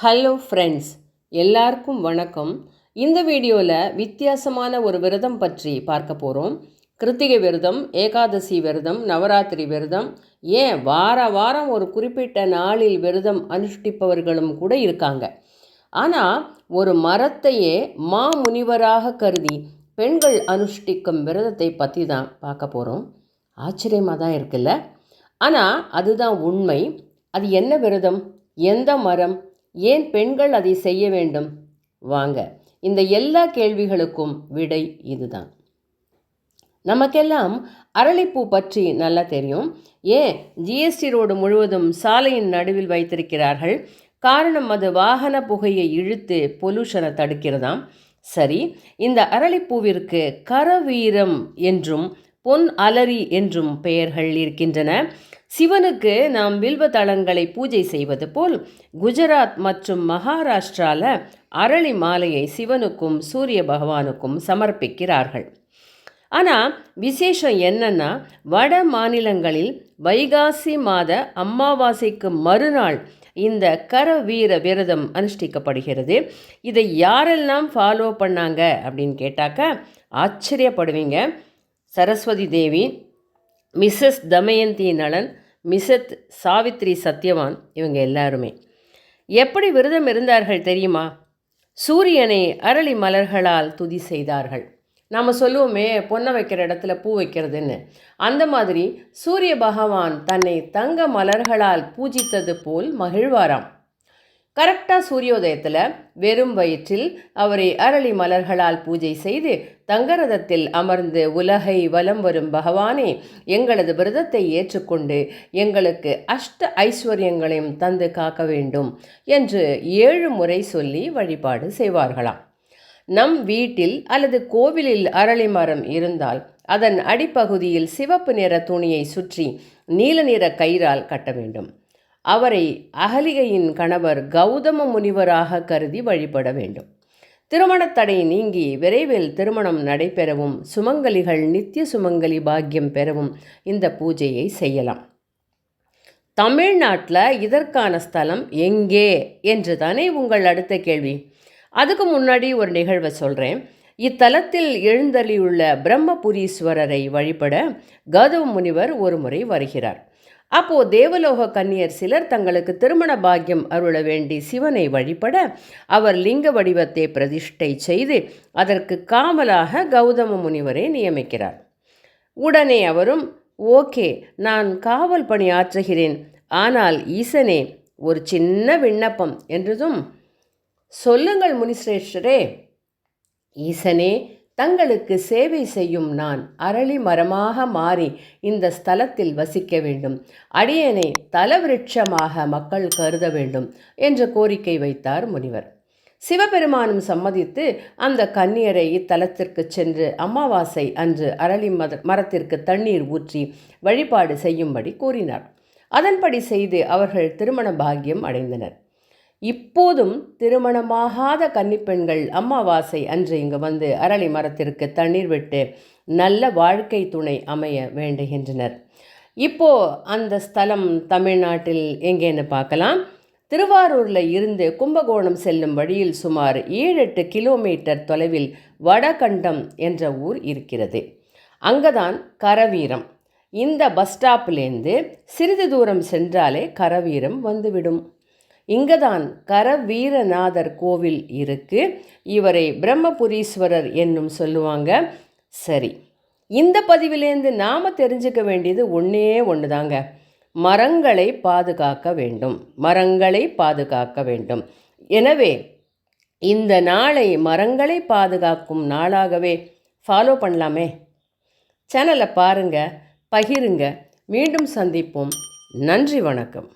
Hello friends எல்லாருக்கும் வணக்கம். இந்த வீடியோவில் வித்தியாசமான ஒரு விரதம் பற்றி பார்க்க போகிறோம் கிருத்திகை விரதம் ஏகாதசி விரதம் நவராத்திரி விரதம். ஏன் வார வாரம் ஒரு குறிப்பிட்ட நாளில் விரதம் அனுஷ்டிப்பவர்களும் கூட இருக்காங்க. ஆனால் ஒரு மரத்தையே மா முனிவராக கருதி பெண்கள் அனுஷ்டிக்கும் விரதத்தை பற்றி தான் பார்க்க போகிறோம் ஆச்சரியமாக தான் இருக்குல்ல? ஆனால் அதுதான் உண்மை. அது என்ன விரதம்? எந்த மரம்? ஏன் பெண்கள் அதை செய்ய வேண்டும்? வாங்க இந்த எல்லா கேள்விகளுக்கும் விடை இதுதான். நமக்கெல்லாம் அரளிப்பூ பற்றி நல்லா தெரியும். ஏன் ஜிஎஸ்டி ரோடு முழுவதும் சாலையின் நடுவில் வைத்திருக்கிறார்கள்? காரணம் அது வாகன புகையை இழுத்து பொல்யூஷனை தடுக்கிறதாம். சரி இந்த அரளிப்பூவிற்கு கரவீரம் என்றும் பொன் அலரி என்றும் பெயர்கள் இருக்கின்றன. சிவனுக்கு நாம் வில்வ தளங்களை பூஜை செய்வது போல் குஜராத் மற்றும் மகாராஷ்டிராவில் அரளி மாலையை சிவனுக்கும் சூரிய பகவானுக்கும் சமர்ப்பிக்கிறார்கள். ஆனால் விசேஷம் என்னன்னா வட மாநிலங்களில் வைகாசி மாத அமாவாசைக்கு மறுநாள் இந்த கர வீர விரதம் அனுஷ்டிக்கப்படுகிறது. இதை யாரெல்லாம் ஃபாலோ பண்ணாங்க அப்படின்னு கேட்டாக்க ஆச்சரியப்படுவீங்க. சரஸ்வதி தேவி மிஸ்ஸஸ் தமயந்தி நலன் மிசத் சாவித்ரி சத்யவான் இவங்க எல்லாருமே. எப்படி விரதம் இருந்தார்கள் தெரியுமா? சூரியனை அரளி மலர்களால் துதி செய்தார்கள். நாம் சொல்லுவோமே பொண்ணை வைக்கிற இடத்துல பூ வைக்கிறதுன்னு. அந்த மாதிரி சூரிய பகவான் தன்னை தங்க மலர்களால் பூஜித்தது போல் மகிழ்வாராம். கரெக்டாக சூரியோதயத்தில் வெறும் வயிற்றில் அவரை அரளி மலர்களால் பூஜை செய்து தங்கரதத்தில் அமர்ந்து உலகை வலம் வரும் பகவானே எங்களது விரதத்தை ஏற்றுக்கொண்டு எங்களுக்கு அஷ்ட ஐஸ்வர்யங்களையும் தந்து காக்க வேண்டும் என்று ஏழு முறை சொல்லி வழிபாடு செய்வார்களாம். நம் வீட்டில் அல்லது கோவிலில் அரளி மரம் இருந்தால் அதன் அடிப்பகுதியில் சிவப்பு நிற துணியை சுற்றி நீல நிற கயிறால் கட்ட வேண்டும். அவரை அகலிகையின் கணவர் கௌதம முனிவராக கருதி வழிபட வேண்டும். திருமணத்தடை நீங்கி விரைவில் திருமணம் நடைபெறவும் சுமங்கலிகள் நித்திய சுமங்கலி பாக்கியம் பெறவும் இந்த பூஜையை செய்யலாம். தமிழ்நாட்டில் இதற்கான ஸ்தலம் எங்கே? என்று தானே உங்கள் அடுத்த கேள்வி. அதுக்கு முன்னாடி ஒரு நிகழ்வை சொல்கிறேன் இத்தலத்தில் எழுந்தளியுள்ள பிரம்மபுரீஸ்வரரை வழிபட கௌதம முனிவர் ஒரு முறை வருகிறார். அப்போ தேவலோக கன்னியர் சிலர் தங்களுக்கு திருமண பாக்கியம் அருள வேண்டி சிவனை வழிபட அவர் லிங்க வடிவத்தை பிரதிஷ்டை செய்து அதற்கு காவலாக கௌதம முனிவரை நியமிக்கிறார். உடனே அவரும் ஓகே நான் காவல் பணி ஆற்றுகிறேன். ஆனால் ஈசனே ஒரு சின்ன விண்ணப்பம் என்றதும் சொல்லுங்கள் முனிசிரேஷ்டரே. ஈசனே தங்களுக்கு சேவை செய்யும் நான் அரளி மரமாக மாறி இந்த ஸ்தலத்தில் வசிக்க வேண்டும். அடியனை தலவிருட்சமாக மக்கள் கருத வேண்டும் என்ற கோரிக்கை வைத்தார் முனிவர். சிவபெருமானும் சம்மதித்து அந்த கன்னியரை இத்தலத்திற்கு சென்று அமாவாசை அன்று அரளி மத மரத்திற்கு தண்ணீர் ஊற்றி வழிபாடு செய்யும்படி கூறினார். அதன்படி செய்து அவர்கள் திருமண பாக்கியம் அடைந்தனர். இப்போதும் திருமணமாகாத கன்னிப்பெண்கள் அமாவாசை அன்று இங்கு வந்து அரளி மரத்திற்கு தண்ணீர் விட்டு நல்ல வாழ்க்கை துணை அமைய வேண்டுகின்றனர். இப்போ அந்த ஸ்தலம் தமிழ்நாட்டில் எங்கேன்னு பார்க்கலாம். திருவாரூரில் இருந்து கும்பகோணம் செல்லும் வழியில் சுமார் ஏழு எட்டு கிலோமீட்டர் தொலைவில் வடகண்டம் என்ற ஊர் இருக்கிறது. அங்கதான் கரவீரம். இந்த பஸ் ஸ்டாப்லேருந்து சிறிது தூரம் சென்றாலே கரவீரம் வந்துவிடும். இங்கே தான் கரவீரநாதர் கோவில் இருக்கு. இவரை பிரம்மபுரீஸ்வரர் என்னும் சொல்லுவாங்க. சரி இந்த பதிவிலேருந்து நாம் தெரிஞ்சுக்க வேண்டியது ஒன்றே ஒன்று தாங்க மரங்களை பாதுகாக்க வேண்டும். மரங்களை பாதுகாக்க வேண்டும். எனவே இந்த நாளை மரங்களை பாதுகாக்கும் நாளாகவே ஃபாலோ பண்ணலாமே. சேனலை பாருங்கள் பகிருங்க. மீண்டும் சந்திப்போம். நன்றி வணக்கம்.